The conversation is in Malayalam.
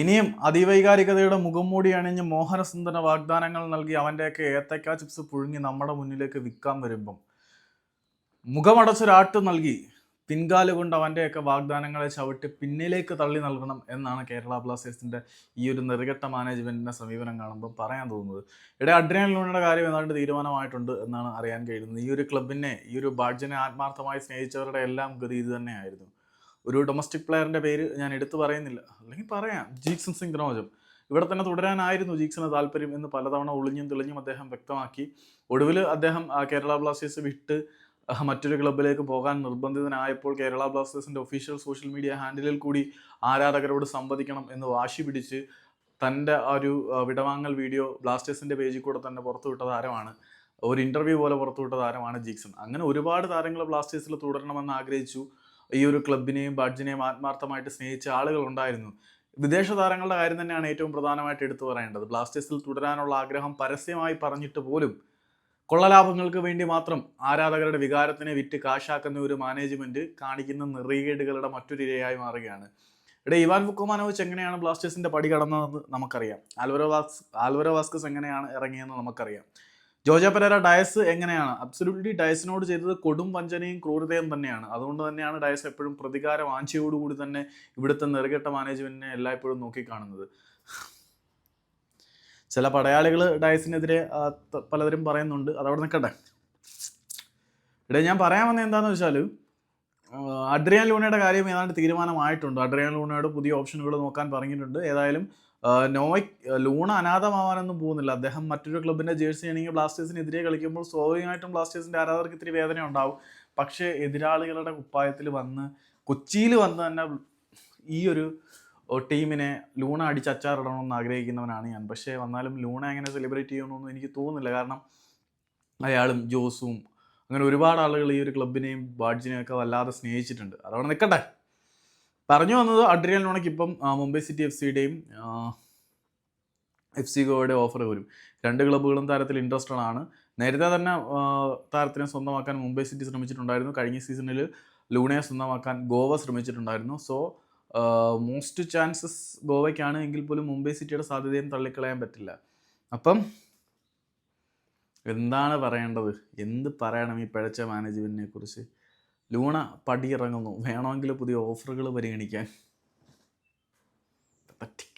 ഇനിയും അതിവൈകാരികതയുടെ മുഖം മൂടി അണിഞ്ഞ് മോഹനസുന്ദര വാഗ്ദാനങ്ങൾ നൽകി അവന്റെയൊക്കെ ഏത്തക്ക ചിപ്സ് പുഴുങ്ങി നമ്മുടെ മുന്നിലേക്ക് വിൽക്കാൻ വരുമ്പം മുഖമടച്ചൊരാട്ട് നൽകി പിൻകാൽ കൊണ്ട് അവന്റെയൊക്കെ വാഗ്ദാനങ്ങളെ ചവിട്ടി പിന്നിലേക്ക് തള്ളി നൽകണം എന്നാണ് കേരള ബ്ലാസ്റ്റേഴ്സിന്റെ ഈ ഒരു നെറുകെട്ട മാനേജ്മെന്റിന്റെ സമീപനം കാണുമ്പോൾ പറയാൻ തോന്നുന്നത്. ഇവിടെ അഡ്രിയൻ ലൂണയുടെ കാര്യം ഏതാണ്ട് തീരുമാനമായിട്ടുണ്ട് എന്നാണ് അറിയാൻ കഴിയുന്നത്. ഈ ഒരു ക്ലബിനെ ഈ ഒരു ബാഡ്ജിനെ ആത്മാർത്ഥമായി സ്നേഹിച്ചവരുടെ എല്ലാം ഗതി ഇത് തന്നെയായിരുന്നു. ഒരു ഡൊമസ്റ്റിക് പ്ലെയറിന്റെ പേര് ഞാൻ എടുത്തു പറയുന്നില്ല. അല്ലെങ്കിൽ പറയാം. ജീക്സൺ സിംഗ് ഗ്രോജം ഇവിടെ തന്നെ തുടരാനായിരുന്നു ജീക്സിന് താല്പര്യം എന്ന് പലതവണ ഒളിഞ്ഞും തെളിഞ്ഞും അദ്ദേഹം വ്യക്തമാക്കി. ഒടുവിൽ അദ്ദേഹം കേരള ബ്ലാസ്റ്റേഴ്സ് വിട്ട് മറ്റൊരു ക്ലബിലേക്ക് പോകാൻ നിർബന്ധിതനായപ്പോൾ കേരള ബ്ലാസ്റ്റേഴ്സിന്റെ ഒഫീഷ്യൽ സോഷ്യൽ മീഡിയ ഹാൻഡിലിൽ കൂടി ആരാധകരോട് സംവദിക്കണം എന്ന് വാശി പിടിച്ച് തന്റെ ഒരു വിടവാങ്ങൽ വീഡിയോ ബ്ലാസ്റ്റേഴ്സിന്റെ പേജിൽ കൂടെ തന്നെ പുറത്തുവിട്ട താരമാണ്. ഒരു ഇന്റർവ്യൂ പോലെ പുറത്തുവിട്ട താരമാണ് ജീക്സൺ. അങ്ങനെ ഒരുപാട് താരങ്ങൾ ബ്ലാസ്റ്റേഴ്സിൽ തുടരണമെന്ന് ആഗ്രഹിച്ചു. ഈ ഒരു ക്ലബിനെയും ബാഡ്ജിനെയും ആത്മാർത്ഥമായിട്ട് സ്നേഹിച്ച ആളുകൾ ഉണ്ടായിരുന്നു. വിദേശ താരങ്ങളുടെ കാര്യം തന്നെയാണ് ഏറ്റവും പ്രധാനമായിട്ട് എടുത്തു പറയേണ്ടത്. ബ്ലാസ്റ്റേഴ്സിൽ തുടരാനുള്ള ആഗ്രഹം പരസ്യമായി പറഞ്ഞിട്ട് പോലും കൊള്ളലാഭങ്ങൾക്ക് വേണ്ടി മാത്രം ആരാധകരുടെ വികാരത്തിനെ വിറ്റ് കാശാക്കുന്ന ഒരു മാനേജ്മെന്റ് കാണിക്കുന്ന നിറയേടുകളുടെ മറ്റൊരു ഇരയായി മാറുകയാണ്. ഇവിടെ ഇവാൻ ഫുക്കോമാനോവിച്ച് എങ്ങനെയാണ് ബ്ലാസ്റ്റേഴ്സിന്റെ പടി കടന്നതെന്ന് നമുക്കറിയാം. ആൽവരോ വാസ് ആൽവരോ വാസ്കസ് എങ്ങനെയാണ് ഇറങ്ങിയതെന്ന് നമുക്കറിയാം. ജോജ പെരേര ഡയസ് എങ്ങനെയാണ്? അബ്സല്യൂട്ട്ലി ഡയസിനോട് ചെയ്തത് കൊടും വഞ്ചനയും ക്രൂരതയും തന്നെയാണ്. അതുകൊണ്ട് തന്നെയാണ് ഡയസ് എപ്പോഴും പ്രതികാര വാഞ്ചയോടുകൂടി തന്നെ ഇവിടുത്തെ നെറുകെട്ട മാനേജ്മെന്റിനെ എല്ലായ്പ്പോഴും നോക്കിക്കാണുന്നത്. ചില പടയാളികൾ ഡയസിനെതിരെ പലതരും പറയുന്നുണ്ട്. അതവിടെ നിൽക്കട്ടെ. ഇവിടെ ഞാൻ പറയാൻ വന്നത് എന്താണെന്ന് വെച്ചാൽ അഡ്രിയാൻ ലൂണയുടെ കാര്യം ഏതാണ്ട് തീരുമാനമായിട്ടുണ്ട്. അഡ്രിയാൻ ലൂണയുടെ പുതിയ ഓപ്ഷനുകൾ നോക്കാൻ പറഞ്ഞിട്ടുണ്ട്. ഏതായാലും നോയ് ലൂണ അനാഥമാവാനൊന്നും പോകുന്നില്ല. അദ്ദേഹം മറ്റൊരു ക്ലബിന്റെ ജേഴ്സി ആണെങ്കിൽ ബ്ലാസ്റ്റേഴ്സിനെതിരെ കളിക്കുമ്പോൾ സ്വാഭാവികമായിട്ടും ബ്ലാസ്റ്റേഴ്സിന്റെ ആരാധകർക്ക് ഇത്തിരി വേദന ഉണ്ടാവും. പക്ഷേ എതിരാളികളുടെ കുപ്പായത്തിൽ വന്ന് കൊച്ചിയിൽ വന്ന് തന്നെ ഈ ഒരു ടീമിനെ ലൂണ അടിച്ച് അച്ചാറിടണമെന്ന് ആഗ്രഹിക്കുന്നവനാണ് ഞാൻ. പക്ഷേ വന്നാലും ലൂണ എങ്ങനെ സെലിബ്രേറ്റ് ചെയ്യണമെന്നൊന്നും എനിക്ക് തോന്നുന്നില്ല. കാരണം അയാളും ജോസും അങ്ങനെ ഒരുപാട് ആളുകൾ ഈ ഒരു ക്ലബിനെയും ബാഡ്ജിനെയും ഒക്കെ വല്ലാതെ സ്നേഹിച്ചിട്ടുണ്ട്. അതവിടെ നിൽക്കട്ടെ. പറഞ്ഞു വന്നത് അഡ്രിയൻ ലൂണയ്ക്ക് ഇപ്പം മുംബൈ സിറ്റി എഫ് സിയുടെയും എഫ് സി ഗോയുടെ ഓഫർ വരും. രണ്ട് ക്ലബ്ബുകളും താരത്തിൽ ഇൻട്രസ്റ്റഡ് ആണ്. നേരത്തെ തന്നെ താരത്തിനെ സ്വന്തമാക്കാൻ മുംബൈ സിറ്റി ശ്രമിച്ചിട്ടുണ്ടായിരുന്നു. കഴിഞ്ഞ സീസണിൽ ലൂണയെ സ്വന്തമാക്കാൻ ഗോവ ശ്രമിച്ചിട്ടുണ്ടായിരുന്നു. സോ മോസ്റ്റ് ചാൻസസ് ഗോവയ്ക്കാണ് എങ്കിൽ പോലും മുംബൈ സിറ്റിയുടെ സാധ്യതയും തള്ളിക്കളയാൻ പറ്റില്ല. അപ്പം എന്താണ് പറയേണ്ടത്? എന്ത് പറയണം ഈ പിഴച്ച മാനേജ്മെന്റിനെ കുറിച്ച്? ലൂണ പടിയിറങ്ങുന്നു. വേണമെങ്കിൽ പുതിയ ഓഫറുകൾ പരിഗണിക്കാൻ. പറ്റി.